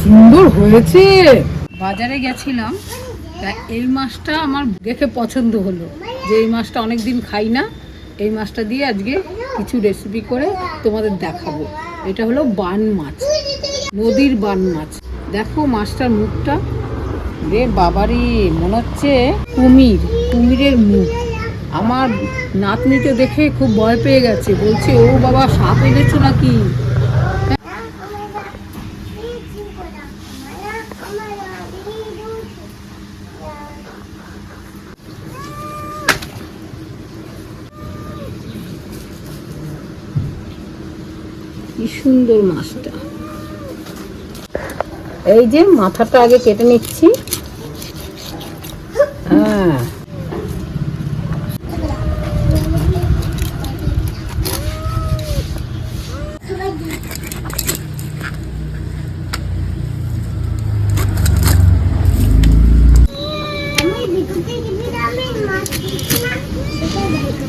সুন্দর হয়েছে। বাজারে গেছিলাম, তা এই মাছটা আমার দেখে পছন্দ হলো। যে এই মাছটা অনেক দিন খাই না, এই মাছটা দিয়ে আজকে কিছু রেসিপি করে তোমাদের দেখাবো। এটা হলো বান মাছ, নদীর বান মাছ। দেখো মাছটার মুখটা। রে বাবারি, মনে হচ্ছে কুমির, কুমিরের মুখ। আমার নাতনিকে দেখে খুব ভয় পেয়ে গেছে। বলছে, ও বাবা, সাপ এনেছো নাকি? কি সুন্দর মাছটা। এই যে মাথাটা আগে কেটে নিচ্ছি। হ্যাঁ আমি ভিডিওতে গেলি না আমি মাছ দিচ্ছি না সেটা দেখো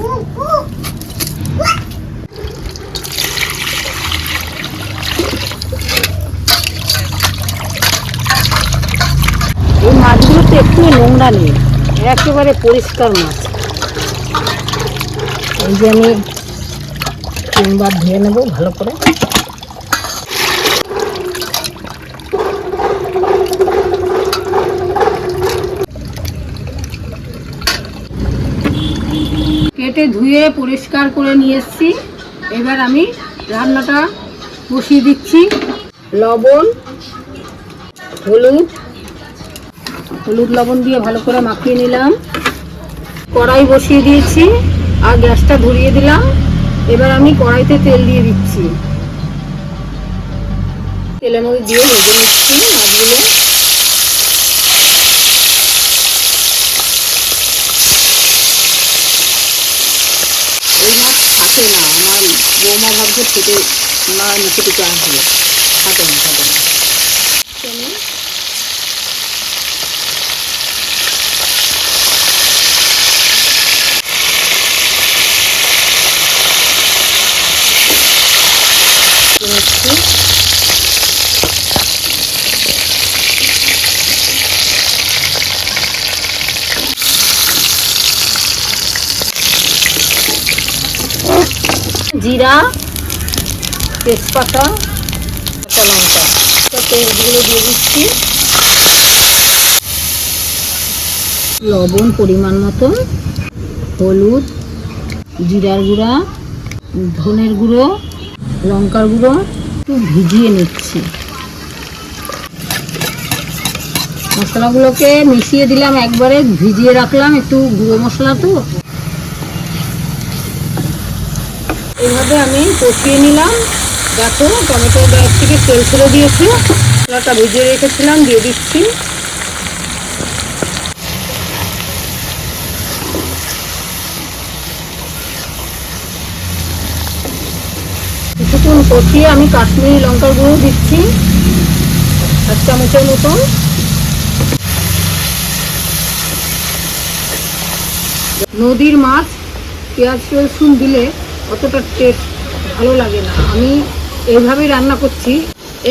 ও ও মাছগুলোতে একটু নোংরা নেই। একেবারে পরিষ্কার মাছ। এই যে আমি তিনবার ধুয়ে নেব ভালো করে। কেটে ধুয়ে পরিষ্কার করে নিয়ে এসেছি। এবার আমি রান্নাটা বসিয়ে দিচ্ছি। লবণ, হলুদ হলুদ লবণ দিয়ে ভালো করে মাখিয়ে নিলাম। কড়াই বসিয়ে দিয়েছি, আর গ্যাসটা ধরিয়ে দিলাম। এবার আমি কড়াইতে তেল দিয়ে দিচ্ছি। তেলের মধ্যে দিয়ে ভেজে নিচ্ছি মাছগুলো এই মাছ থাকে না আমার বৌমা ভাবছে খেতে না, নিচে থেকে আসবে থাকে না থাকে না আমি নিচ্ছি জিরা, তেজপাতা তেল দিয়ে দিচ্ছি লবণ পরিমাণ মতন, হলুদ, জিরার গুঁড়া, ধনের গুঁড়ো, লঙ্কার গুঁড়ো, একটু ভিজিয়ে নিচ্ছি। মশলাগুলোকে মিশিয়ে দিলাম, একবারে ভিজিয়ে রাখলাম, একটু গুঁড়ো মশলা তো। এইভাবে আমি কষিয়ে নিলাম। দেখো, টমেটো গ্যাস থেকে তেল ছেড়ে দিয়েছে। মশলাটা ভিজিয়ে রেখেছিলাম, দিয়ে দিচ্ছি। কিছুক্ষণ কষিয়ে আমি কাশ্মীরি লঙ্কার গুঁড়ো দিচ্ছি, এক চামচের মতন। নদীর মাছ পেঁয়াজ রসুন দিলে অতটা টেস্ট ভালো লাগে না। আমি এইভাবেই রান্না করছি।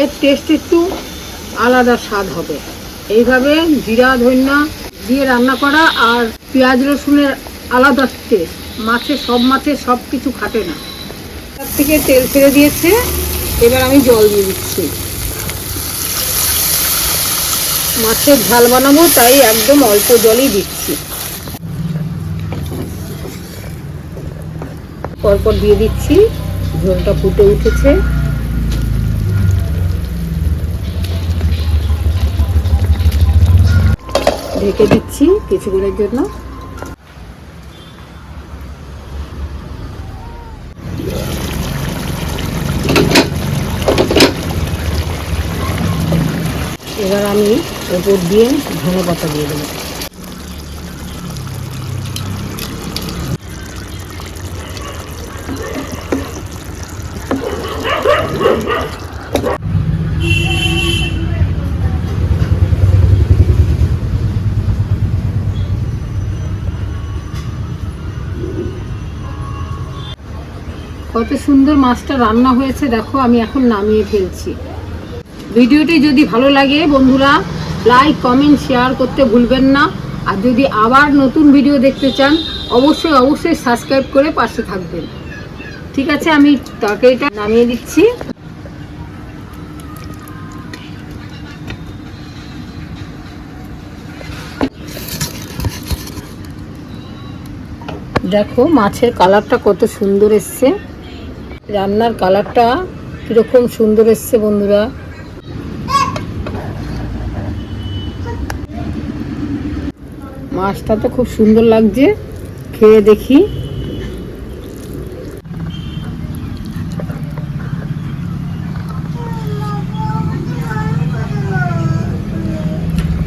এর টেস্ট একটু আলাদা স্বাদ হবে। এইভাবে জিরা, ধন্যা দিয়ে রান্না করা আর পেঁয়াজ, রসুনের আলাদা টেস্ট মাছে, সব মাছে সব কিছু খাটে না। তার থেকে তেল ছেড়ে দিয়েছে। এবার আমি জল দিয়ে দিচ্ছি। মাছের ঝাল বানাবো, তাই একদম অল্প জলই দিচ্ছি। পরপর দিয়ে দিচ্ছি। ঝোলটা ফুটে উঠেছে। ঢেকে দিচ্ছি কিছুক্ষণের জন্য। এবার আমি ওপর দিয়ে ধনে পাতা দিয়ে দেবো। কত সুন্দর মাছটা রান্না হয়েছে, দেখো, আমি এখন নামিয়ে ফেলছি। ভিডিওটি যদি ভালো লাগে বন্ধুরা লাইক কমেন্ট শেয়ার করতে ভুলবেন না। আর যদি আবার নতুন ভিডিও দেখতে চান, অবশ্যই অবশ্যই সাবস্ক্রাইব করে পাশে থাকবেন। ঠিক আছে, আমি তরকারিটা নামিয়ে দিচ্ছি। দেখো, মাছের কালারটা কত সুন্দর এসছে। রান্নার কালারটা কীরকম সুন্দর এসছে বন্ধুরা। মাছটা তো খুব সুন্দর লাগছে, খেয়ে দেখি।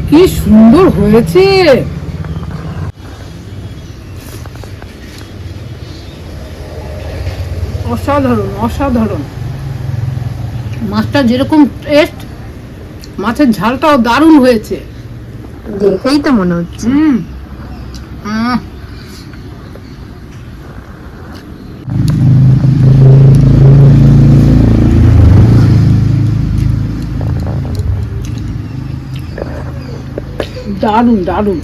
কি সুন্দর হয়েছে! অসাধারণ অসাধারণ। মাছটা যেরকম টেস্ট মাছের ঝালটাও দারুণ হয়েছে। দেখেই তো মনে হচ্ছে। দারুণ দারুণ।